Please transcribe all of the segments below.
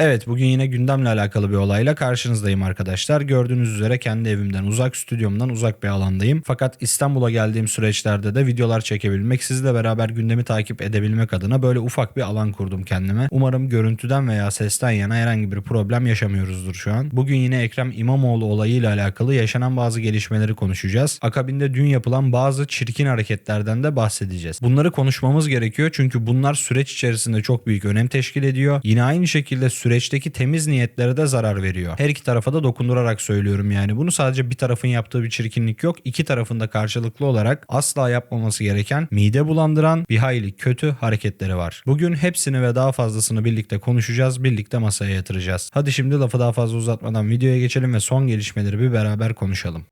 Evet bugün yine gündemle alakalı bir olayla karşınızdayım arkadaşlar. Gördüğünüz üzere kendi evimden uzak, stüdyomdan uzak bir alandayım. Fakat İstanbul'a geldiğim süreçlerde de videolar çekebilmek, sizle beraber gündemi takip edebilmek adına böyle ufak bir alan kurdum kendime. Umarım görüntüden veya sesten yana herhangi bir problem yaşamıyoruzdur şu an. Bugün yine Ekrem İmamoğlu olayıyla alakalı yaşanan bazı gelişmeleri konuşacağız. Akabinde dün yapılan bazı çirkin hareketlerden de bahsedeceğiz. Bunları konuşmamız gerekiyor çünkü bunlar süreç içerisinde çok büyük önem teşkil ediyor. Yine aynı şekilde süreçteki temiz niyetlere de zarar veriyor. Her iki tarafa da dokundurarak söylüyorum yani. Bunu sadece bir tarafın yaptığı bir çirkinlik yok. İki tarafın da karşılıklı olarak asla yapmaması gereken mide bulandıran bir hayli kötü hareketleri var. Bugün hepsini ve daha fazlasını birlikte konuşacağız. Birlikte masaya yatıracağız. Hadi şimdi lafı daha fazla uzatmadan videoya geçelim ve son gelişmeleri bir beraber konuşalım.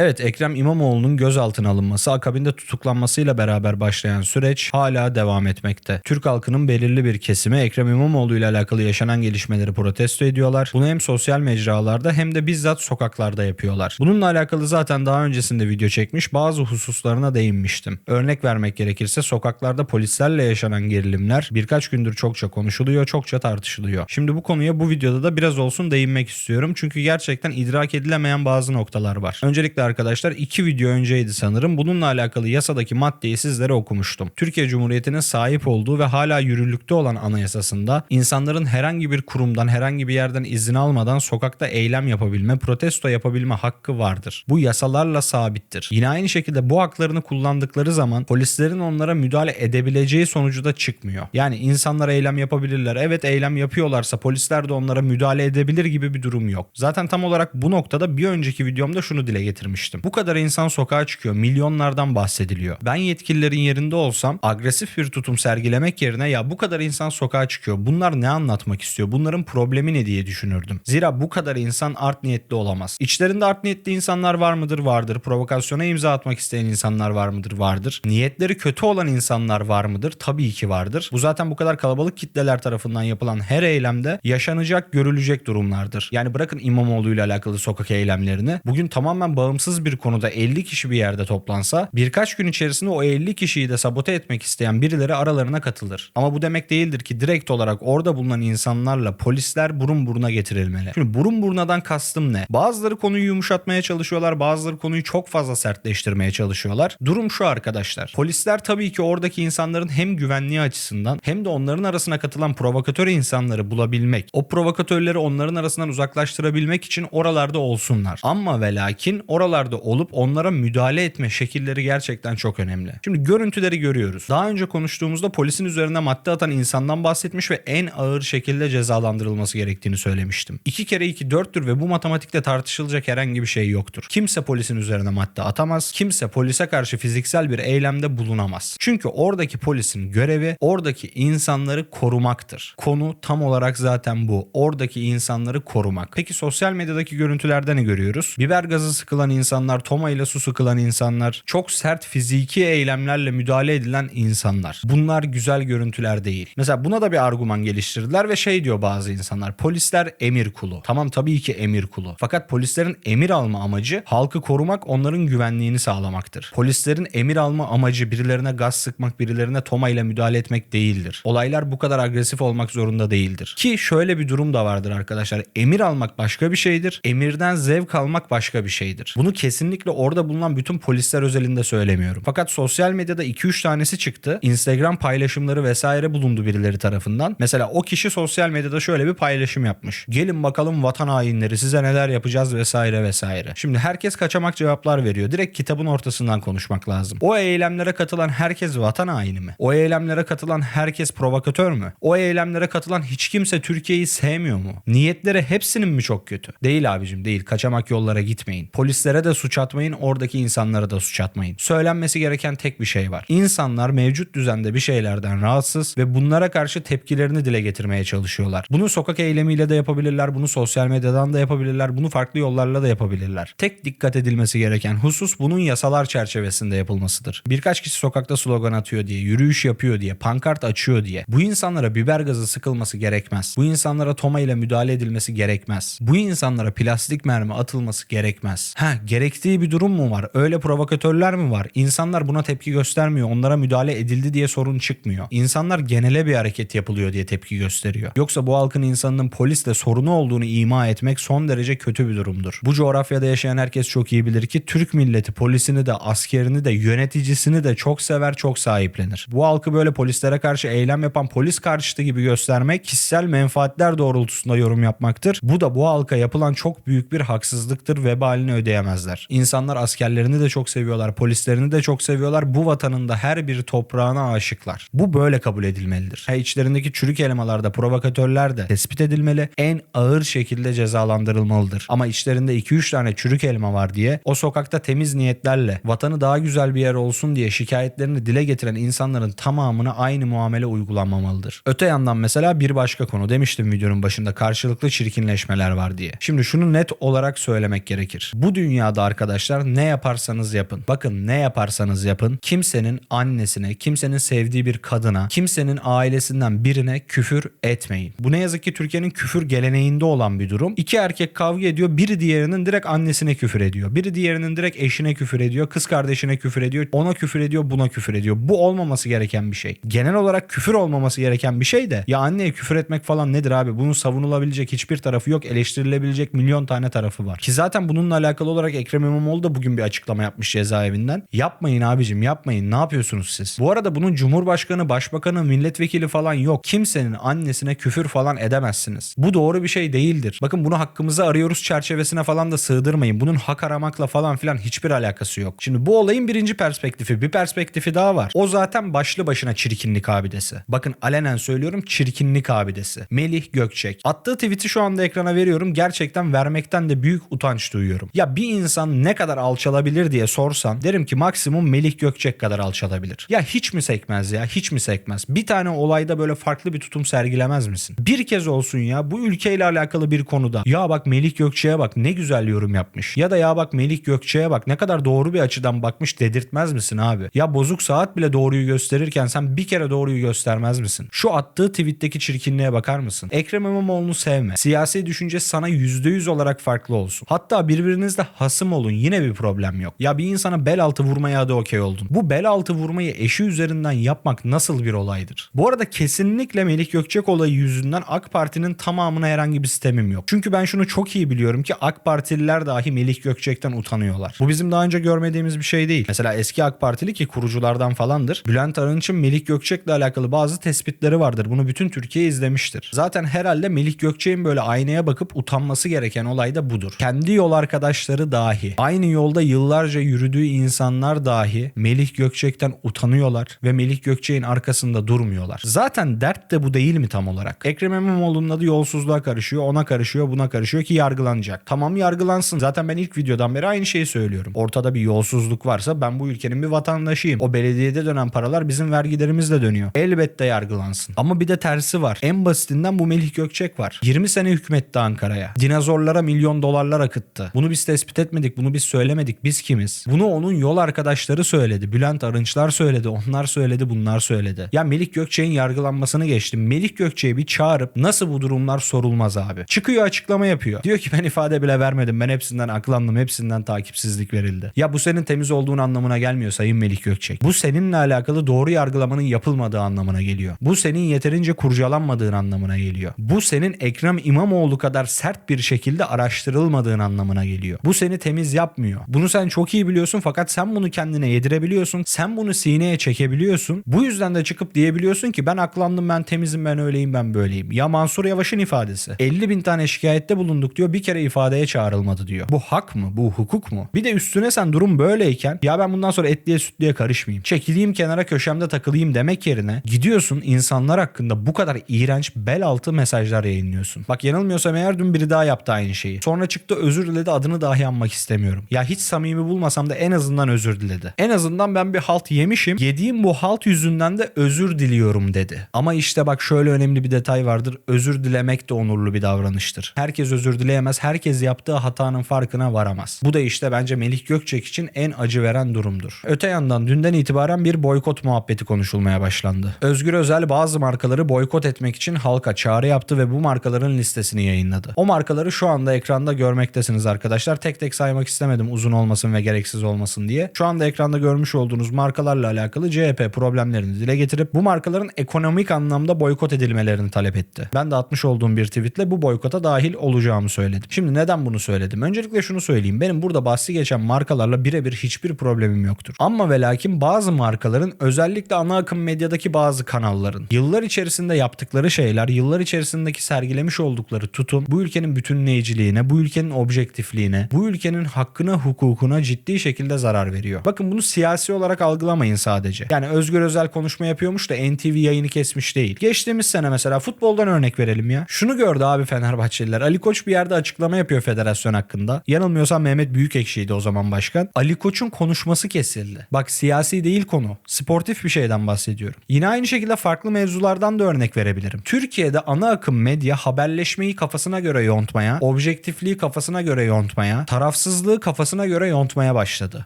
Evet Ekrem İmamoğlu'nun gözaltına alınması akabinde tutuklanmasıyla beraber başlayan süreç hala devam etmekte. Türk halkının belirli bir kesimi Ekrem İmamoğlu ile alakalı yaşanan gelişmeleri protesto ediyorlar. Bunu hem sosyal mecralarda hem de bizzat sokaklarda yapıyorlar. Bununla alakalı zaten daha öncesinde video çekmiş bazı hususlarına değinmiştim. Örnek vermek gerekirse sokaklarda polislerle yaşanan gerilimler birkaç gündür çokça konuşuluyor, çokça tartışılıyor. Şimdi bu konuya bu videoda da biraz olsun değinmek istiyorum. Çünkü gerçekten idrak edilemeyen bazı noktalar var. Öncelikle arkadaşlar iki video önceydi sanırım. Bununla alakalı yasadaki maddeyi sizlere okumuştum. Türkiye Cumhuriyeti'nin sahip olduğu ve hala yürürlükte olan anayasasında insanların herhangi bir kurumdan herhangi bir yerden izin almadan sokakta eylem yapabilme, protesto yapabilme hakkı vardır. Bu yasalarla sabittir. Yine aynı şekilde bu haklarını kullandıkları zaman polislerin onlara müdahale edebileceği sonucu da çıkmıyor. Yani insanlar eylem yapabilirler. Evet eylem yapıyorlarsa polisler de onlara müdahale edebilir gibi bir durum yok. Zaten tam olarak bu noktada bir önceki videomda şunu dile getirmiştim. Bu kadar insan sokağa çıkıyor. Milyonlardan bahsediliyor. Ben yetkililerin yerinde olsam agresif bir tutum sergilemek yerine ya bu kadar insan sokağa çıkıyor. Bunlar ne anlatmak istiyor? Bunların problemi ne diye düşünürdüm. Zira bu kadar insan art niyetli olamaz. İçlerinde art niyetli insanlar var mıdır? Vardır. Provokasyona imza atmak isteyen insanlar var mıdır? Vardır. Niyetleri kötü olan insanlar var mıdır? Tabii ki vardır. Bu zaten bu kadar kalabalık kitleler tarafından yapılan her eylemde yaşanacak, görülecek durumlardır. Yani bırakın İmamoğlu ile alakalı sokak eylemlerini. Bugün tamamen bağımsız bir konuda 50 kişi bir yerde toplansa birkaç gün içerisinde o 50 kişiyi de sabote etmek isteyen birileri aralarına katılır. Ama bu demek değildir ki direkt olarak orada bulunan insanlarla polisler burun buruna getirilmeli. Şimdi burun burnadan kastım ne? Bazıları konuyu yumuşatmaya çalışıyorlar, bazıları konuyu çok fazla sertleştirmeye çalışıyorlar. Durum şu arkadaşlar. Polisler tabii ki oradaki insanların hem güvenliği açısından hem de onların arasına katılan provokatör insanları bulabilmek, o provokatörleri onların arasından uzaklaştırabilmek için oralarda olsunlar. Ama ve lakin oralarda olup onlara müdahale etme şekilleri gerçekten çok önemli. Şimdi görüntüleri görüyoruz. Daha önce konuştuğumuzda polisin üzerine madde atan insandan bahsetmiş ve en ağır şekilde cezalandırılması gerektiğini söylemiştim. 2 kere 2 4'tür ve bu matematikte tartışılacak herhangi bir şey yoktur. Kimse polisin üzerine madde atamaz. Kimse polise karşı fiziksel bir eylemde bulunamaz. Çünkü oradaki polisin görevi oradaki insanları korumaktır. Konu tam olarak zaten bu. Oradaki insanları korumak. Peki sosyal medyadaki görüntülerde ne görüyoruz? Biber gazı sıkılan insanlar, toma ile su sıkılan insanlar, çok sert fiziki eylemlerle müdahale edilen insanlar. Bunlar güzel görüntüler değil. Mesela buna da bir argüman geliştirdiler ve şey diyor bazı insanlar. Polisler emir kulu. Tamam tabii ki emir kulu. Fakat polislerin emir alma amacı halkı korumak, onların güvenliğini sağlamaktır. Polislerin emir alma amacı birilerine gaz sıkmak, birilerine toma ile müdahale etmek değildir. Olaylar bu kadar agresif olmak zorunda değildir. Ki şöyle bir durum da vardır arkadaşlar. Emir almak başka bir şeydir. Emirden zevk almak başka bir şeydir. Bunu kesinlikle orada bulunan bütün polisler özelinde söylemiyorum. Fakat sosyal medyada 2-3 tanesi çıktı. Instagram paylaşımları vesaire bulundu birileri tarafından. Mesela o kişi sosyal medyada şöyle bir paylaşım yapmış. Gelin bakalım vatan hainleri size neler yapacağız vesaire vesaire. Şimdi herkes kaçamak cevaplar veriyor. Direkt kitabın ortasından konuşmak lazım. O eylemlere katılan herkes vatan haini mi? O eylemlere katılan herkes provokatör mü? O eylemlere katılan hiç kimse Türkiye'yi sevmiyor mu? Niyetleri hepsinin mi çok kötü? Değil abicim değil. Kaçamak yollara gitmeyin. Polislere de suç atmayın, oradaki insanlara da suç atmayın. Söylenmesi gereken tek bir şey var. İnsanlar mevcut düzende bir şeylerden rahatsız ve bunlara karşı tepkilerini dile getirmeye çalışıyorlar. Bunu sokak eylemiyle de yapabilirler, bunu sosyal medyadan da yapabilirler, bunu farklı yollarla da yapabilirler. Tek dikkat edilmesi gereken husus bunun yasalar çerçevesinde yapılmasıdır. Birkaç kişi sokakta slogan atıyor diye, yürüyüş yapıyor diye, pankart açıyor diye bu insanlara biber gazı sıkılması gerekmez. Bu insanlara toma ile müdahale edilmesi gerekmez. Bu insanlara plastik mermi atılması gerekmez. Ha Gerektiği bir durum mu var? Öyle provokatörler mi var? İnsanlar buna tepki göstermiyor. Onlara müdahale edildi diye sorun çıkmıyor. İnsanlar genele bir hareket yapılıyor diye tepki gösteriyor. Yoksa bu halkın insanının polisle sorunu olduğunu ima etmek son derece kötü bir durumdur. Bu coğrafyada yaşayan herkes çok iyi bilir ki Türk milleti polisini de askerini de yöneticisini de çok sever çok sahiplenir. Bu halkı böyle polislere karşı eylem yapan polis karşıtı gibi göstermek kişisel menfaatler doğrultusunda yorum yapmaktır. Bu da bu halka yapılan çok büyük bir haksızlıktır vebalini ödeyemezler. İnsanlar askerlerini de çok seviyorlar, polislerini de çok seviyorlar. Bu vatanın da her bir toprağına aşıklar. Bu böyle kabul edilmelidir. Ha içlerindeki çürük elmalar da provokatörler de tespit edilmeli, en ağır şekilde cezalandırılmalıdır. Ama içlerinde 2-3 tane çürük elma var diye o sokakta temiz niyetlerle vatanı daha güzel bir yer olsun diye şikayetlerini dile getiren insanların tamamına aynı muamele uygulanmamalıdır. Öte yandan mesela bir başka konu demiştim videonun başında karşılıklı çirkinleşmeler var diye. Şimdi şunu net olarak söylemek gerekir. Bu dünyada arkadaşlar ne yaparsanız yapın. Bakın ne yaparsanız yapın kimsenin annesine, kimsenin sevdiği bir kadına, kimsenin ailesinden birine küfür etmeyin. Bu ne yazık ki Türkiye'nin küfür geleneğinde olan bir durum. İki erkek kavga ediyor. Biri diğerinin direkt annesine küfür ediyor. Biri diğerinin direkt eşine küfür ediyor. Kız kardeşine küfür ediyor. Ona küfür ediyor, buna küfür ediyor. Bu olmaması gereken bir şey. Genel olarak küfür olmaması gereken bir şey de ya anneye küfür etmek falan nedir abi? Bunun savunulabilecek hiçbir tarafı yok. Eleştirilebilecek milyon tane tarafı var. Ki zaten bununla alakalı olarak Ekrem İmamoğlu da bugün bir açıklama yapmış cezaevinden. Yapmayın abicim yapmayın. Ne yapıyorsunuz siz? Bu arada bunun Cumhurbaşkanı, Başbakanı, milletvekili falan yok. Kimsenin annesine küfür falan edemezsiniz. Bu doğru bir şey değildir. Bakın bunu hakkımızı arıyoruz çerçevesine falan da sığdırmayın. Bunun hak aramakla falan filan hiçbir alakası yok. Şimdi bu olayın birinci perspektifi. Bir perspektifi daha var. O zaten başlı başına çirkinlik abidesi. Bakın alenen söylüyorum çirkinlik abidesi. Melih Gökçek. Attığı tweet'i şu anda ekrana veriyorum. Gerçekten vermekten de büyük utanç duyuyorum. Ya bir insan ne kadar alçalabilir diye sorsan derim ki maksimum Melih Gökçek kadar alçalabilir. Ya hiç mi sekmez ya? Hiç mi sekmez? Bir tane olayda böyle farklı bir tutum sergilemez misin? Bir kez olsun ya bu ülkeyle alakalı bir konuda. Ya bak Melih Gökçek'e bak ne güzel yorum yapmış. Ya da ya bak Melih Gökçek'e bak ne kadar doğru bir açıdan bakmış dedirtmez misin abi? Ya bozuk saat bile doğruyu gösterirken sen bir kere doğruyu göstermez misin? Şu attığı tweetteki çirkinliğe bakar mısın? Ekrem İmamoğlu'nu sevme. Siyasi düşünce sana %100 olarak farklı olsun. Hatta birbirinizle hasım olun yine bir problem yok. Ya bir insana bel altı vurmaya da okey oldun. Bu bel altı vurmayı eşi üzerinden yapmak nasıl bir olaydır? Bu arada kesinlikle Melih Gökçek olayı yüzünden AK Parti'nin tamamına herhangi bir sistemim yok. Çünkü ben şunu çok iyi biliyorum ki AK Partililer dahi Melih Gökçek'ten utanıyorlar. Bu bizim daha önce görmediğimiz bir şey değil. Mesela eski AK Partili ki kuruculardan falandır. Bülent Arınç'ın Melih Gökçek'le alakalı bazı tespitleri vardır. Bunu bütün Türkiye izlemiştir. Zaten herhalde Melih Gökçek'in böyle aynaya bakıp utanması gereken olay da budur. Kendi yol arkadaşları dahi, aynı yolda yıllarca yürüdüğü insanlar dahi Melih Gökçek'ten utanıyorlar ve Melih Gökçek'in arkasında durmuyorlar. Zaten dert de bu değil mi tam olarak? Ekrem İmamoğlu'nun adı yolsuzluğa karışıyor, ona karışıyor, buna karışıyor ki yargılanacak. Tamam yargılansın. Zaten ben ilk videodan beri aynı şeyi söylüyorum. Ortada bir yolsuzluk varsa ben bu ülkenin bir vatandaşıyım. O belediyede dönen paralar bizim vergilerimizle dönüyor. Elbette yargılansın. Ama bir de tersi var. En basitinden bu Melih Gökçek var. 20 sene hükmetti Ankara'ya. Dinozorlara milyon dolarlar akıttı. Bunu biz tespit etmedik, bunu biz söylemedik. Biz kimiz? Bunu onun yol arkadaşları söyledi. Bülent Arınçlar söyledi, onlar söyledi, bunlar söyledi. Ya Melih Gökçek'in yargılanmasını geçtim. Melih Gökçek'i bir çağırıp nasıl bu durumlar sorulmaz abi. Çıkıyor açıklama yapıyor. Diyor ki ben ifade bile vermedim. Ben hepsinden aklandım. Hepsinden takipsizlik verildi. Ya bu senin temiz olduğun anlamına gelmiyor Sayın Melih Gökçek. Bu seninle alakalı doğru yargılamanın yapılmadığı anlamına geliyor. Bu senin yeterince kurcalanmadığın anlamına geliyor. Bu senin Ekrem İmamoğlu kadar sert bir şekilde araştırılmadığın anlamına geliyor. Bu seni temiz yapmıyor. Bunu sen çok iyi biliyorsun fakat sen bunu kendine yedirebiliyorsun. Sen bunu sineye çekebiliyorsun. Bu yüzden de çıkıp diyebiliyorsun ki ben aklandım ben temizim ben öyleyim ben böyleyim. Ya Mansur Yavaş'ın ifadesi. 50 bin tane şikayette bulunduk diyor bir kere ifadeye çağrılmadı diyor. Bu hak mı? Bu hukuk mu? Bir de üstüne sen durum böyleyken ya ben bundan sonra etliye sütlüye karışmayayım. Çekileyim kenara köşemde takılayım demek yerine gidiyorsun insanlar hakkında bu kadar iğrenç bel altı mesajlar yayınlıyorsun. Bak yanılmıyorsam eğer dün biri daha yaptı aynı şeyi. Sonra çıktı özür diledi adını dahi anmak istemiyorum. Ya hiç samimi bulmasam da en azından özür diledi. En azından ben bir halt yemişim. Yediğim bu halt yüzünden de özür diliyorum dedi. Ama işte bak şöyle önemli bir detay vardır. Özür dilemek de onurlu bir davranıştır. Herkes özür dileyemez. Herkes yaptığı hatanın farkına varamaz. Bu da işte bence Melih Gökçek için en acı veren durumdur. Öte yandan dünden itibaren bir boykot muhabbeti konuşulmaya başlandı. Özgür Özel bazı markaları boykot etmek için halka çağrı yaptı ve bu markaların listesini yayınladı. O markaları şu anda ekranda görmektesiniz arkadaşlar. Tek tek saymak istemedim uzun olmasın ve gereksiz olmasın diye. Şu anda ekranda görmüş olduğunuz markalarla alakalı CHP problemlerini dile getirip bu markaların ekonomik anlamda boykot edilmelerini talep etti. Ben de atmış olduğum bir tweetle bu boykota dahil olacağımı söyledim. Şimdi neden bunu söyledim? Öncelikle şunu söyleyeyim. Benim burada bahsi geçen markalarla birebir hiçbir problemim yoktur. Ama ve lakin bazı markaların özellikle ana akım medyadaki bazı kanalların yıllar içerisinde yaptıkları şeyler, yıllar içerisindeki sergilemiş oldukları tutum bu ülkenin bütünleyiciliğine, bu ülkenin objektifliğine, bu ülkenin hakkına, hukukuna ciddi şekilde zarar veriyor. Bakın bunu siyasi olarak algılamayın sadece. Yani Özgür Özel konuşma yapıyormuş da NTV yayını kesmiş değil. Geçtiğimiz sene mesela futboldan örnek verelim ya. Şunu gördü abi Fenerbahçeliler. Ali Koç bir yerde açıklama yapıyor federasyon hakkında. Yanılmıyorsam Mehmet Büyükekşi'ydi o zaman başkan. Ali Koç'un konuşması kesildi. Bak siyasi değil konu. Sportif bir şeyden bahsediyorum. Yine aynı şekilde farklı mevzulardan da örnek verebilirim. Türkiye'de ana akım medya haberleşmeyi kafasına göre yontmaya, objektifliği kafasına göre yontmaya, tarafsızlığı kafasına göre yontmaya başladı.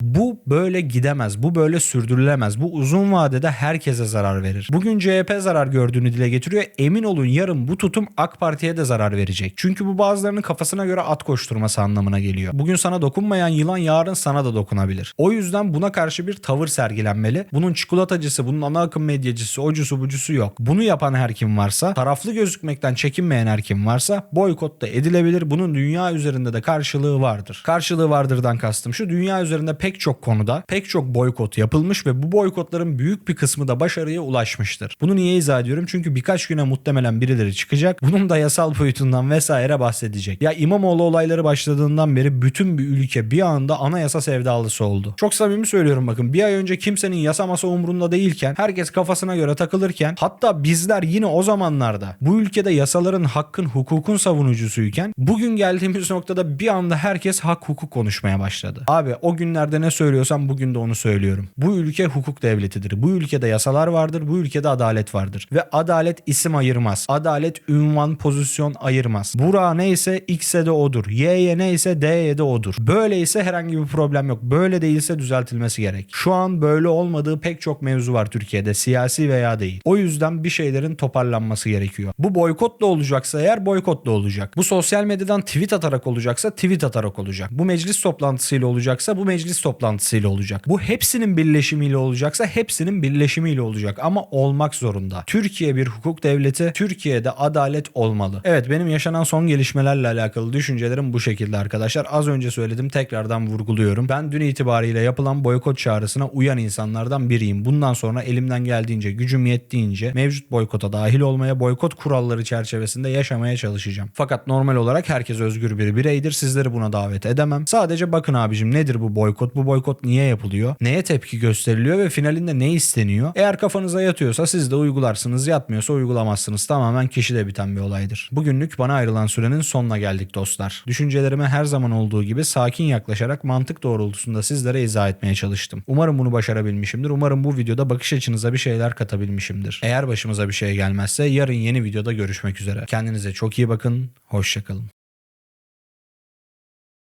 Bu böyle gidemez. Bu böyle sürdürülemez. Bu uzun vadede herkese zarar verir. Bugün CHP zarar gördüğünü dile getiriyor. Emin olun yarın bu tutum AK Parti'ye de zarar verecek. Çünkü bu bazılarının kafasına göre at koşturması anlamına geliyor. Bugün sana dokunmayan yılan yarın sana da dokunabilir. O yüzden buna karşı bir tavır sergilenmeli. Bunun çikolatacısı, bunun ana akım medyacısı, ocusu bucusu yok. Bunu yapan her kim varsa, taraflı gözükmekten çekinmeyen her kim varsa boykot da edilebilir. Bunun dünya üzerinde de karşılığı vardır. Karşılığı vardırdan kastım şu dünya üzerinde pek çok konuda pek çok boykot yapılmış ve bu boykotların büyük bir kısmı da başarıya ulaşmıştır. Bunu niye izah ediyorum? Çünkü birkaç güne muhtemelen birileri çıkacak. Bunun da yasal boyutundan vesaire bahsedecek. Ya İmamoğlu olayları başladığından beri bütün bir ülke bir anda anayasa sevdalısı oldu. Çok samimi söylüyorum bakın. Bir ay önce kimsenin yasa masa umrunda değilken herkes kafasına göre takılırken hatta bizler yine o zamanlarda bu ülkede yasaların hakkın hukukun savunucusuyken bugün geldiğimiz noktada bir anda herkes hak hukuk konuşmaya başladı. Abi o günlerde ne söylüyorsam bugün de onu söylüyorum. Bu ülke hukuk devletidir. Bu ülkede yasalar vardır. Bu ülkede adalet vardır. Ve adalet isim ayırmaz. Adalet ünvan pozisyon ayırmaz. Burak neyse X'e de odur. Y'ye neyse D'ye de odur. Böyleyse herhangi bir problem yok. Böyle değilse düzeltilmesi gerek. Şu an böyle olmadığı pek çok mevzu var Türkiye'de. Siyasi veya değil. O yüzden bir şeylerin toparlanması gerekiyor. Bu boykotla olacaksa eğer boykotla olacak. Bu sosyal medyadan tweet atarak olacaksa tweet atarak olacak. Bu meclis toplantısıyla olacaksa bu meclis toplantısıyla olacak. Bu hepsinin birleşimiyle olacaksa hepsinin birleşimiyle olacak ama olmak zorunda. Türkiye bir hukuk devleti, Türkiye'de adalet olmalı. Evet benim yaşanan son gelişmelerle alakalı düşüncelerim bu şekilde arkadaşlar. Az önce söyledim tekrardan vurguluyorum. Ben dün itibariyle yapılan boykot çağrısına uyan insanlardan biriyim. Bundan sonra elimden geldiğince, gücüm yettiğince mevcut boykota dahil olmaya, boykot kuralları çerçevesinde yaşamaya çalışacağım. Fakat normal olarak herkes özgür bir bireydir. Sizleri buna davet edemem. Sadece bakın abicim nedir bu boykot? Bu boykot niye yapılıyor? Neye tepki gösteriliyor ve finalinde ne isteniyor? Eğer kafanıza yatıyorsa siz de uygularsınız. Yatmıyorsa uygulamazsınız. Tamamen kişide biten bir olaydır. Bugünlük bana ayrılan sürenin sonuna geldik dostlar. Düşüncelerime her zaman olduğu gibi sakin yaklaşarak mantık doğrultusunda sizlere izah etmeye çalıştım. Umarım bunu başarabilmişimdir. Umarım bu videoda bakış açınıza bir şeyler katabilmişimdir. Eğer başımıza bir şey gelmezse yarın yeni videoda görüşmek üzere. Kendinize çok iyi bakın. Hoşçakalın.